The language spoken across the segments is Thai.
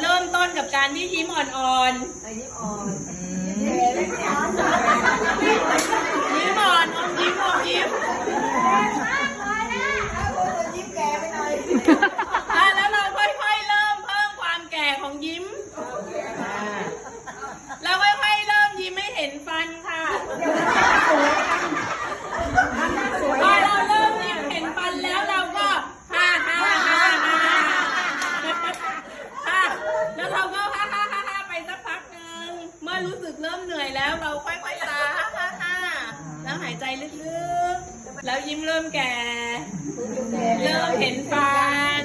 เริ่มต้นกับการที่ยิ้มอ่อนๆยิ้มอ่อนอมยิ้มอมยิ้มอะแล้วเราค่อยๆเริ่มเพิ่มความแก่ของยิ้ม เราค่อยๆ เริ่มยิ้มไม่เห็นฟันค่ะพอเราเริ่มยิ้มเห็นฟันแล้วเราก็ฮ่าฮ่าฮ่าฮ่าฮ่าแล้วเราก็ฮ่าฮ่าฮ่าฮ่าไปสักพักหนึ่งเมื่อ เริ่มเหนื่อยแล้วเราค่อยๆตาฮ่าฮ่าฮ่าแล้วหายใจลึกๆ แล้วยิ้มเริ่มแก่ เริ่มเห็นฟัน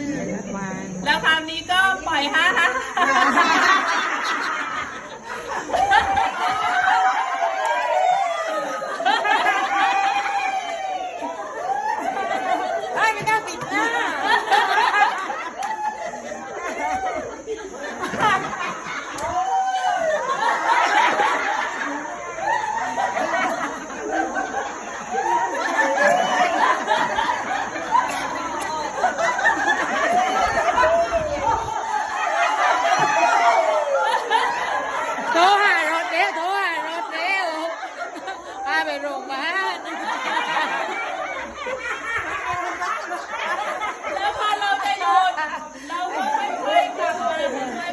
แล้วคราวนี้ก็ปล่อยฮ่าฮ่าฮ่า เฮ้ยไม่กล้าปิดหน้า โทรหารถเร็วโทรหารถเร็วพาไป โรงพยาบาลแล้วพอเราจะหยุดเราก็ค่อยๆกลับมา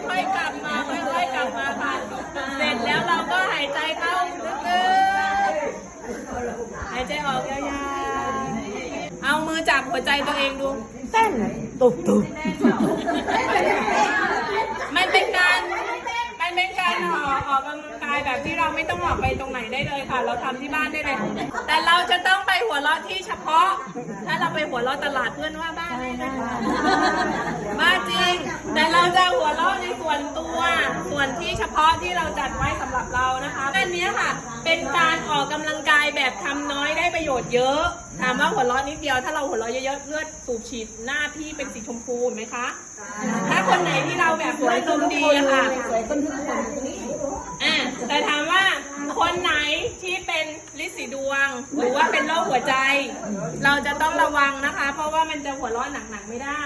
ค่อยๆกลับมาค่อยๆกลับมาค่ะเสร็จแล้วเราก็หายใจเข้าลึกๆหายใจออกยาวๆเอามือจับหัวใจตัวเองดูเต้นตุบตุบ มันเป็นการมัน เป็นการออกออกกำลังกายแบบที่เราไม่ต้องออกไปตรงไหนได้เลยค่ะ เราทำที่บ้านได้เลย แต่เราจะต้องไปหัวเราะที่เฉพาะ ถ้าเราไปหัวเราะตลาดเพื่อนว่าบ้าแน่เลยบ้าจริง แต่เราจะหัวเราะในส่วนตัว ส่วนที่เฉพาะที่เราจัดไว้สำหรับเรานะคะอันเนี้ยค่ะ เป็นการออกกำลังกายแบบทำน้อยได้ ประโยชน์เยอะ ถามว่าหัวเราะนิดเดียว ถ้าเราหัวเราะเยอะๆเลือดสูบฉีดหน้าพี่เป็นสีชมพูเห็นไหมคะ ถ้าคนไหนที่เราแบบสวยตรงดีอะค่ะสวยต้นทุกคนอะแต่ถามว่าคนไหนที่เป็นลิสีดวง หรือว่าเป็นโรคหัวใจ เราจะต้องระวังนะคะ เพราะว่ามันจะหัวเร้อนหนักๆไม่ได้